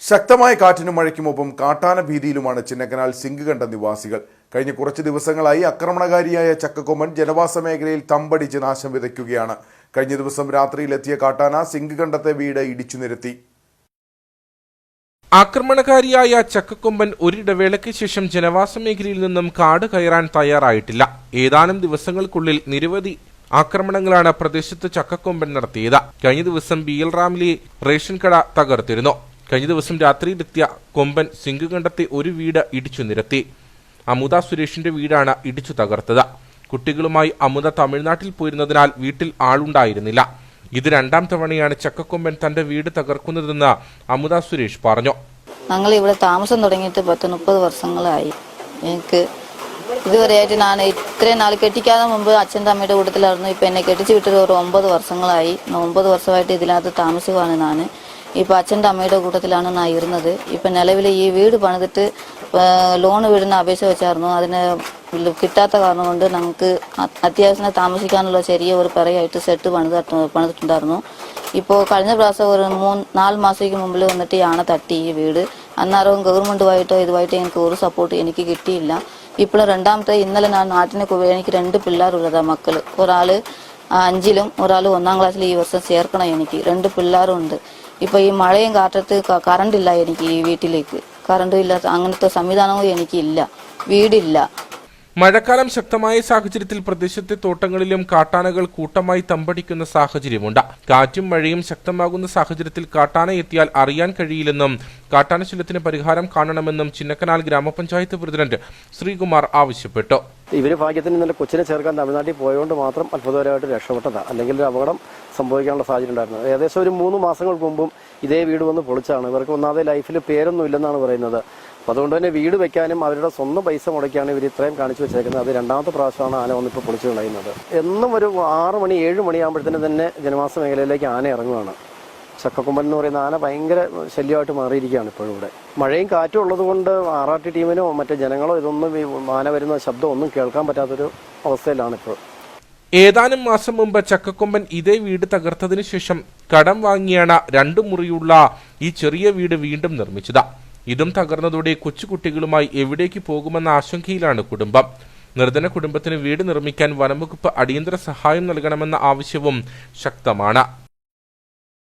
ശക്തമായ കാറ്റിനും മഴയ്ക്കുമൊപ്പം കാട്ടാന ഭീതിയിലുമാണ് ചിന്നക്കനാൽ സിങ്ക് കണ്ട നിവാസികൾ. കഴിഞ്ഞ കുറച്ച് ദിവസങ്ങളായി ആക്രമണകാരിയായ ചക്കക്കൊമ്പൻ ജനവാസ മേഖലയിൽ തമ്പടിച്ച് നാശം വിതയ്ക്കുകയാണ്. കഴിഞ്ഞ ദിവസം രാത്രിയിലെത്തിയ കാട്ടാന സിങ്ക് കണ്ടത്തെ വീട് ഇടിച്ചു നിരത്തി. ആക്രമണകാരിയായ ചക്കക്കൊമ്പൻ ഒരിടവേളയ്ക്ക് ശേഷം ജനവാസ മേഖലയിൽ നിന്നും കാട് കയറാൻ തയ്യാറായിട്ടില്ല. ഏതാനും ദിവസങ്ങൾക്കുള്ളിൽ നിരവധി ആക്രമണങ്ങളാണ് പ്രദേശത്ത് ചക്കക്കൊമ്പൻ നടത്തിയത്. കഴിഞ്ഞ ദിവസം ബി എൽ റേഷൻ കട തകർത്തിരുന്നു. കഴിഞ്ഞ ദിവസം രാത്രിയിലെത്തിയ കൊമ്പൻ സിങ്ക് കണ്ടെത്തി ഒരു വീട് ഇടിച്ചു നിരത്തി. അമുത സുരേഷിന്റെ വീടാണ് ഇടിച്ചു തകർത്തത്. കുട്ടികളുമായി അമുത തമിഴ്നാട്ടിൽ പോയിരുന്നതിനാൽ വീട്ടിൽ ആളുണ്ടായിരുന്നില്ല. ഇത് രണ്ടാം തവണയാണ് ചക്കക്കൊമ്പൻ തന്റെ വീട് തകർക്കുന്നതെന്ന് അമുത സുരേഷ് പറഞ്ഞു. ഞങ്ങൾ ഇവിടെ താമസം തുടങ്ങിയിട്ട് പത്ത് മുപ്പത് വർഷങ്ങളായി. എനിക്ക് ഇതുവരെയായിട്ട് ഞാൻ ഇത്രയും നാൾ കെട്ടിക്കാതെ മുമ്പ് അച്ഛൻ അമ്മയുടെ കൂട്ടത്തിലായിരുന്നു. ഇപ്പം എന്നെ കെട്ടിച്ച് വിട്ടിട്ട് ഒരു ഒമ്പത് വർഷങ്ങളായി. ഒമ്പത് വർഷമായിട്ട് ഇതിനകത്ത് താമസിക്കുവാണ് ഞാൻ. ഇപ്പം അച്ഛന്റെ അമ്മയുടെ കൂട്ടത്തിലാണ് ഞാൻ ഇരുന്നത്. ഇപ്പം നിലവിൽ ഈ വീട് പണിതിട്ട് ലോൺ വീടിന് അപേക്ഷ വെച്ചായിരുന്നു. അതിന് കിട്ടാത്ത കാരണം കൊണ്ട് ഞങ്ങൾക്ക് അത്യാവശ്യം താമസിക്കാനുള്ള ചെറിയ ഒരു പെറയായിട്ട് സെറ്റ് പണിത പണിതിട്ടുണ്ടായിരുന്നു. ഇപ്പോൾ കഴിഞ്ഞ പ്രാവശ്യം ഒരു മൂന്ന് നാല് മാസത്തേക്ക് മുമ്പിൽ വന്നിട്ട് ആണ തട്ടി ഈ വീട്. അന്നേരവും ഗവൺമെന്റുമായിട്ടോ ഇതുമായിട്ടോ എനിക്ക് ഒരു സപ്പോർട്ട് എനിക്ക് കിട്ടിയില്ല. ഇപ്പോൾ രണ്ടാമത്തെ ഇന്നലെ ഞാൻ നാട്ടിനെ എനിക്ക് രണ്ട് പിള്ളേരുള്ളതാ മക്കൾ ഒരാൾ അഞ്ചിലും ഒരാൾ ഒന്നാം ക്ലാസ്സിൽ ഈ വർഷം ചേർക്കണം എനിക്ക്. രണ്ട് പിള്ളേരും ഉണ്ട് ഇപ്പോൾ ഈ മഴയും കാറ്റത്ത് കറണ്ട് ഇല്ല എനിക്ക് ഈ വീട്ടിലേക്ക്. കറണ്ട് ഇല്ലാത്ത അങ്ങനത്തെ സംവിധാനവും എനിക്കില്ല. വീടില്ല. മഴക്കാലം ശക്തമായ സാഹചര്യത്തിൽ പ്രദേശത്തെ തോട്ടങ്ങളിലും കാട്ടാനകൾ കൂട്ടമായി തമ്പടിക്കുന്ന സാഹചര്യമുണ്ട്. കാറ്റും മഴയും ശക്തമാകുന്ന സാഹചര്യത്തിൽ കാട്ടാന എത്തിയാൽ അറിയാൻ കഴിയില്ലെന്നും കാട്ടാനശല്യത്തിന് പരിഹാരം കാണണമെന്നും ചിന്നക്കനാൽ ഗ്രാമപഞ്ചായത്ത് പ്രസിഡന്റ് ശ്രീകുമാർ ആവശ്യപ്പെട്ടു. ഇവർ ഭാഗ്യത്തിന് ഇന്നലെ കൊച്ചിനെ ചേർക്കാൻ തമിഴ്നാട്ടിൽ പോയതുകൊണ്ട് മാത്രം അത്ഭുതകരമായിട്ട് രക്ഷപ്പെട്ടതാണ് അല്ലെങ്കിൽ ഒരു അപകടം സംഭവിക്കാനുള്ള സാഹചര്യം ഉണ്ടായിരുന്നു. ഏകദേശം ഒരു മൂന്ന് മാസങ്ങൾക്ക് മുമ്പും ഇതേ വീട് വന്ന് പൊളിച്ചാണ്. ഇവർക്ക് ഒന്നാമതെ ലൈഫിൽ പേരൊന്നും ഇല്ലെന്നാണ് പറയുന്നത്. അതുകൊണ്ട് തന്നെ വീട് വെക്കാനും അവരുടെ സ്വന്തം പൈസ മുടക്കിയാണ് ഇവർ ഇത്രയും കാണിച്ചു വെച്ചേക്കുന്നത്. അത് രണ്ടാമത്തെ പ്രാവശ്യമാണ് ആന വന്നിപ്പോൾ പൊളിച്ചു കളയുന്നത്. എന്നും ഒരു ആറ് മണി ഏഴ് മണിയാകുമ്പോഴത്തേന് തന്നെ ജനവാസ മേഖലയിലേക്ക് ആന ഇറങ്ങുകയാണ് ചക്കക്കൊമ്പൻ എന്ന് പറയുന്ന ആന ഭയങ്കര ശല്യമായിട്ട് മാറിയിരിക്കുകയാണ് ഇപ്പോഴും ഇവിടെ. മഴയും കാറ്റും ഉള്ളതുകൊണ്ട് ആർ ടീമിനോ മറ്റു ജനങ്ങളോ ഇതൊന്നും ഈ ആന വരുന്ന ശബ്ദം ഒന്നും കേൾക്കാൻ പറ്റാത്തൊരു അവസ്ഥയിലാണ് ഇപ്പോൾ. ഏതാനും മാസം മുമ്പ് ചക്കക്കൊമ്പൻ ഇതേ വീട് തകർത്തതിനു ശേഷം കടം വാങ്ങിയാണ് രണ്ടു മുറിയുള്ള ഈ ചെറിയ വീട് വീണ്ടും നിർമ്മിച്ചത്. ഇതും തകർന്നതോടെ കൊച്ചുകുട്ടികളുമായി എവിടേക്ക് പോകുമെന്ന ആശങ്കയിലാണ് കുടുംബം. നിർധന കുടുംബത്തിന് വീട് നിർമ്മിക്കാൻ വനംവകുപ്പ് അടിയന്തര സഹായം നൽകണമെന്ന ആവശ്യവും ശക്തമാണ്.